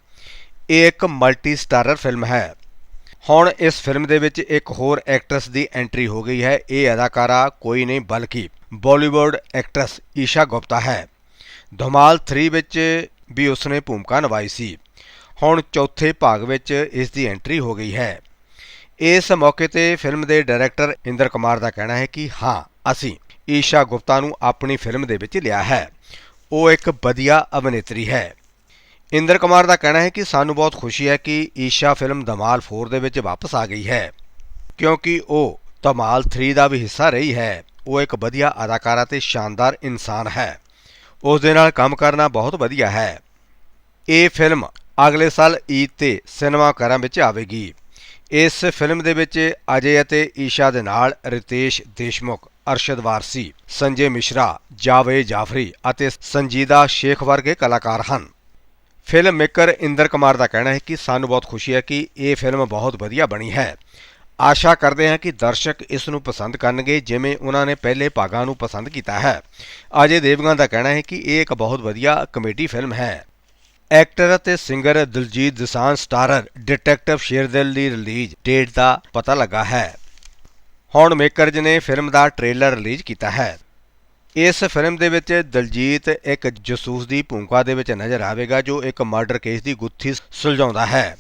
ਇਹ ਇੱਕ ਮਲਟੀ ਸਟਾਰਰ ਫਿਲਮ ਹੈ। ਹੁਣ ਇਸ ਫਿਲਮ ਦੇ ਵਿੱਚ ਇੱਕ ਹੋਰ ਐਕਟਰਸ ਦੀ ਐਂਟਰੀ ਹੋ ਗਈ ਹੈ। ਇਹ ਅਦਾਕਾਰਾ ਕੋਈ ਨਹੀਂ, ਬਲਕਿ ਬਾਲੀਵੁੱਡ ਐਕਟਰੈਸ ਈਸ਼ਾ ਗੁਪਤਾ ਹੈ। ਧਮਾਲ 3 ਵਿੱਚ ਵੀ ਉਸਨੇ ਭੂਮਿਕਾ ਨਿਭਾਈ ਸੀ। ਹੁਣ ਚੌਥੇ ਭਾਗ ਵਿੱਚ ਇਸ ਦੀ ਐਂਟਰੀ ਹੋ ਗਈ ਹੈ। ਇਸ ਮੌਕੇ ਤੇ ਫਿਲਮ ਦੇ ਡਾਇਰੈਕਟਰ ਇੰਦਰ ਕੁਮਾਰ ਦਾ ਕਹਿਣਾ ਹੈ ਕਿ ਹਾਂ, ਅਸੀਂ ਈਸ਼ਾ ਗੁਪਤਾ ਨੂੰ ਆਪਣੀ ਫਿਲਮ ਦੇ ਵਿੱਚ ਲਿਆ ਹੈ। ਉਹ ਇੱਕ ਵਧੀਆ ਅਭਿਨੇਤਰੀ ਹੈ। ਇੰਦਰ ਕੁਮਾਰ ਦਾ ਕਹਿਣਾ ਹੈ ਕਿ ਸਾਨੂੰ ਬਹੁਤ ਖੁਸ਼ੀ ਹੈ ਕਿ ਈਸ਼ਾ ਫਿਲਮ ਧਮਾਲ 4 ਦੇ ਵਿੱਚ ਵਾਪਸ ਆ ਗਈ ਹੈ। ਕਿਉਂਕਿ ਉਹ ਧਮਾਲ 3 ਦਾ ਵੀ ਹਿੱਸਾ ਰਹੀ ਹੈ। ਉਹ ਇੱਕ ਵਧੀਆ ਅਦਾਕਾਰਾ ਤੇ ਸ਼ਾਨਦਾਰ ਇਨਸਾਨ ਹੈ। ਉਸ ਦੇ ਨਾਲ ਕੰਮ ਕਰਨਾ ਬਹੁਤ ਵਧੀਆ ਹੈ। ਇਹ ਫਿਲਮ ਅਗਲੇ ਸਾਲ ਈਦ ਤੇ ਸਿਨੇਮਾ ਘਰਾਂ ਵਿੱਚ ਆਵੇਗੀ। ਇਸ ਫਿਲਮ ਦੇ ਵਿੱਚ ਅਜੇ ਅਤੇ ਈਸ਼ਾ ਦੇ ਨਾਲ ਰਿਤੇਸ਼ ਦੇਸ਼ਮੁਖ, ਅਰਸ਼ਦ ਵਾਰਸੀ, ਸੰਜੇ ਮਿਸ਼ਰਾ ਜਾਵੇ ਜਾਫਰੀ ਅਤੇ ਸੰਜੀਦਾ ਸ਼ੇਖ ਵਰਗੇ ਕਲਾਕਾਰ ਹਨ। ਫਿਲਮ ਮੇਕਰ ਇੰਦਰ ਕੁਮਾਰ ਦਾ ਕਹਿਣਾ ਹੈ ਕਿ ਸਾਨੂੰ ਬਹੁਤ ਖੁਸ਼ੀ ਹੈ ਕਿ ਇਹ ਫਿਲਮ ਬਹੁਤ ਵਧੀਆ ਬਣੀ ਹੈ। ਆਸ਼ਾ ਕਰਦੇ ਹਾਂ ਕਿ ਦਰਸ਼ਕ ਇਸ ਨੂੰ ਪਸੰਦ ਕਰਨਗੇ, ਜਿਵੇਂ ਉਹਨਾਂ ਨੇ ਪਹਿਲੇ ਭਾਗਾਂ ਨੂੰ ਪਸੰਦ ਕੀਤਾ ਹੈ। ਅਜੇ ਦੇਵਗਨ ਦਾ ਕਹਿਣਾ ਹੈ ਕਿ ਇਹ ਇੱਕ ਬਹੁਤ ਵਧੀਆ ਕਮੇਡੀ ਫਿਲਮ ਹੈ। ਐਕਟਰ ਅਤੇ singer Diljit Dosanjh, starrer detective Sherdil ਦੀ ਰਿਲੀਜ਼ ਡੇਟ ਦਾ ਪਤਾ ਲੱਗਾ ਹੈ। ਹੁਣ ਮੇਕਰਜ਼ ਨੇ ਫਿਲਮ ਦਾ ਟ੍ਰੇਲਰ ਰਿਲੀਜ਼ ਕੀਤਾ ਹੈ। ਇਸ ਫਿਲਮ ਦੇ ਵਿੱਚ ਦਲਜੀਤ ਇੱਕ ਜਸੂਸ ਦੀ ਭੂਮਿਕਾ ਦੇ ਵਿੱਚ ਨਜ਼ਰ ਆਵੇਗਾ, ਜੋ ਇੱਕ ਮਰਡਰ ਕੇਸ ਦੀ ਗੁੱਥੀ ਸੁਲਝਾਉਂਦਾ ਹੈ।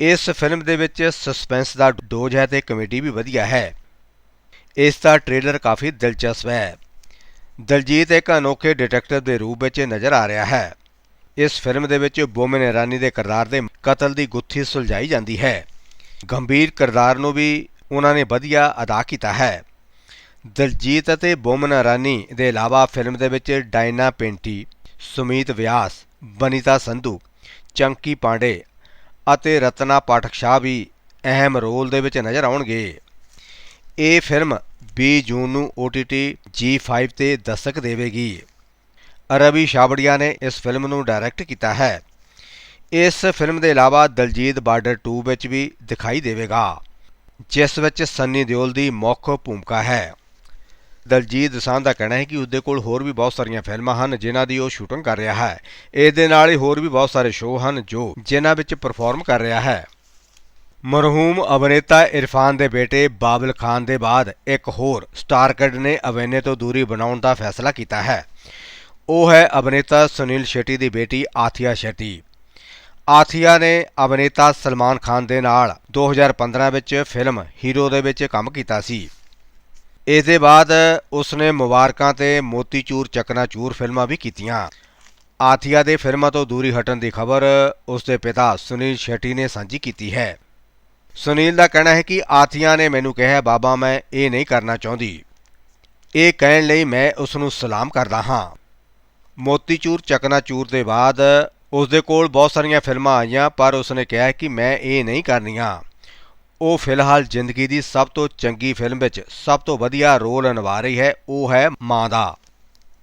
ਇਸ ਫਿਲਮ ਦੇ ਵਿੱਚ ਸਸਪੈਂਸ ਦਾ ਡੋਜ ਹੈ ਤੇ ਕਮੇਡੀ ਵੀ ਵਧੀਆ ਹੈ। ਇਸ ਦਾ ਟ੍ਰੇਲਰ ਕਾਫੀ ਦਿਲਚਸਪ ਹੈ। ਦਲਜੀਤ ਇੱਕ ਅਨੋਖੇ ਡਿਟੈਕਟਿਵ ਦੇ ਰੂਪ ਵਿੱਚ ਨਜ਼ਰ ਆ ਰਿਹਾ ਹੈ। ਇਸ ਫਿਲਮ ਦੇ ਵਿੱਚ ਬੋਮਨ ਇਰਾਨੀ ਦੇ ਕਿਰਦਾਰ ਦੇ ਕਤਲ ਦੀ ਗੁੱਥੀ ਸੁਲਝਾਈ ਜਾਂਦੀ ਹੈ। ਗੰਭੀਰ ਕਿਰਦਾਰ ਨੂੰ ਵੀ ਉਹਨਾਂ ਨੇ ਵਧੀਆ ਅਦਾ ਕੀਤਾ ਹੈ। ਦਲਜੀਤ ਅਤੇ ਬੋਮਨ ਇਰਾਨੀ ਦੇ ਇਲਾਵਾ ਫਿਲਮ ਦੇ ਵਿੱਚ ਡਾਇਨਾ ਪੇਂਟੀ, ਸੁਮੀਤ ਵਿਆਸ, ਬਨੀਤਾ ਸੰਧੂ, ਚੰਕੀ ਪਾਂਡੇ ਅਤੇ ਰਤਨਾ ਪਾਠਕ ਸ਼ਾਹ ਵੀ ਅਹਿਮ ਰੋਲ ਦੇ ਵਿੱਚ ਨਜ਼ਰ ਆਉਣਗੇ। ਇਹ ਫਿਲਮ 20 ਜੂਨ ਨੂੰ OTT G5 ਤੇ ਦਸਤਕ ਦੇਵੇਗੀ। ਰਵੀ ਛਾਬੜੀਆ ਨੇ ਇਸ ਫਿਲਮ ਨੂੰ ਡਾਇਰੈਕਟ ਕੀਤਾ ਹੈ। ਇਸ ਫਿਲਮ ਦੇ ਇਲਾਵਾ ਦਲਜੀਤ ਬਾਰਡਰ 2 ਵਿੱਚ ਵੀ ਦਿਖਾਈ ਦੇਵੇਗਾ, ਜਿਸ ਵਿੱਚ ਸੰਨੀ ਦਿਓਲ ਦੀ ਮੁੱਖ ਭੂਮਿਕਾ ਹੈ। ਦਲਜੀਤ ਦਸਾਂਝ ਦਾ ਕਹਿਣਾ ਹੈ ਕਿ ਉਸਦੇ ਕੋਲ ਹੋਰ ਵੀ ਬਹੁਤ ਸਾਰੀਆਂ ਫਿਲਮਾਂ ਹਨ, ਜਿਨ੍ਹਾਂ ਦੀ ਉਹ ਸ਼ੂਟਿੰਗ ਕਰ ਰਿਹਾ ਹੈ। ਇਸ ਦੇ ਨਾਲ ਹੀ ਹੋਰ ਵੀ ਬਹੁਤ ਸਾਰੇ ਸ਼ੋਅ ਹਨ, ਜੋ ਜਿਨ੍ਹਾਂ ਵਿੱਚ ਪਰਫਾਰਮ ਕਰ ਰਿਹਾ ਹੈ। ਮਰਹੂਮ ਅਭਿਨੇਤਾ ਇਰਫਾਨ ਦੇ ਬੇਟੇ ਬਾਬਲ ਖਾਨ ਦੇ ਬਾਅਦ ਇੱਕ ਹੋਰ ਸਟਾਰ ਕਿਡ ਨੇ ਅਭਿਨੇ ਤੋਂ ਦੂਰੀ ਬਣਾਉਣ ਦਾ ਫੈਸਲਾ ਕੀਤਾ ਹੈ। ਉਹ ਹੈ ਅਭਿਨੇਤਾ ਸੁਨੀਲ ਸ਼ੈਟੀ ਦੀ ਬੇਟੀ ਆਥੀਆ ਸ਼ੈਟੀ। ਆਥੀਆ ਨੇ ਅਭਿਨੇਤਾ ਸਲਮਾਨ ਖਾਨ ਦੇ ਨਾਲ 2015 ਵਿੱਚ ਫਿਲਮ ਹੀਰੋ ਦੇ ਵਿੱਚ ਕੰਮ ਕੀਤਾ ਸੀ। ਇਸ ਦੇ ਬਾਅਦ ਉਸਨੇ ਮੁਬਾਰਕਾਂ ਤੇ ਮੋਤੀਚੂਰ ਚਕਨਾਚੂਰ ਫਿਲਮਾਂ ਵੀ ਕੀਤੀਆਂ। ਆਥੀਆ ਦੇ ਫਿਲਮਾਂ ਤੋਂ ਦੂਰੀ ਹਟਣ ਦੀ ਖਬਰ ਉਸਦੇ ਪਿਤਾ ਸੁਨੀਲ ਸ਼ੈਟੀ ਨੇ ਸਾਂਝੀ ਕੀਤੀ ਹੈ। ਸੁਨੀਲ ਦਾ ਕਹਿਣਾ ਹੈ ਕਿ ਆਥੀਆ ਨੇ ਮੈਨੂੰ ਕਿਹਾ, ਬਾਬਾ, ਮੈਂ ਇਹ ਨਹੀਂ ਕਰਨਾ ਚਾਹੁੰਦੀ। ਇਹ ਕਹਿਣ ਲਈ ਮੈਂ ਉਸ ਨੂੰ ਸਲਾਮ ਕਰਦਾ ਹਾਂ। ਮੋਤੀਚੂਰ ਚਕਨਾਚੂਰ ਦੇ ਬਾਅਦ ਉਸ ਦੇ ਕੋਲ ਬਹੁਤ ਸਾਰੀਆਂ ਫਿਲਮਾਂ ਆਈਆਂ, ਪਰ ਉਸਨੇ ਕਿਹਾ ਕਿ ਮੈਂ ਇਹ ਨਹੀਂ ਕਰਨੀਆਂ। ਉਹ ਫਿਲਹਾਲ ਜ਼ਿੰਦਗੀ ਦੀ ਸਭ ਤੋਂ ਚੰਗੀ ਫਿਲਮ ਵਿੱਚ ਸਭ ਤੋਂ ਵਧੀਆ ਰੋਲ ਨਿਭਾ ਰਹੀ ਹੈ, ਉਹ ਹੈ ਮਾਂ ਦਾ।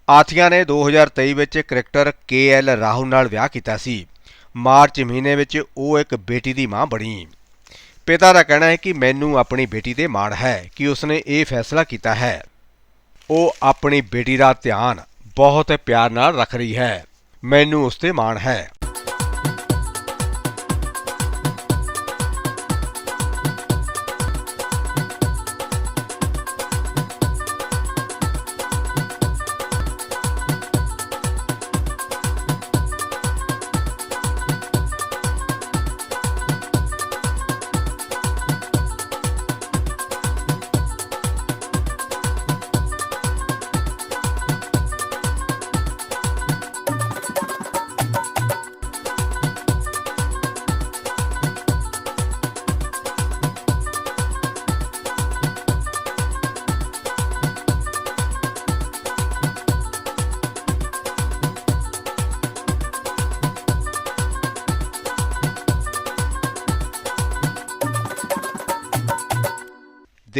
ਆਥੀਆ ਨੇ 2023 ਵਿੱਚ ਕ੍ਰਿਕਟਰ ਕੇ ਐਲ ਰਾਹੁਲ ਨਾਲ ਵਿਆਹ ਕੀਤਾ ਸੀ। ਮਾਰਚ ਮਹੀਨੇ ਵਿੱਚ ਉਹ ਇੱਕ ਬੇਟੀ ਦੀ ਮਾਂ ਬਣੀ। ਪਿਤਾ ਦਾ ਕਹਿਣਾ ਹੈ ਕਿ ਮੈਨੂੰ ਆਪਣੀ ਬੇਟੀ ਤੇ ਮਾਣ ਹੈ ਕਿ ਉਸਨੇ ਇਹ ਫੈਸਲਾ ਕੀਤਾ ਹੈ। ਉਹ ਆਪਣੀ ਬੇਟੀ ਦਾ ਧਿਆਨ ਬਹੁਤ ਪਿਆਰ ਨਾਲ ਰੱਖ ਰਹੀ ਹੈ। ਮੈਨੂੰ ਉਸ ਤੇ ਮਾਣ ਹੈ।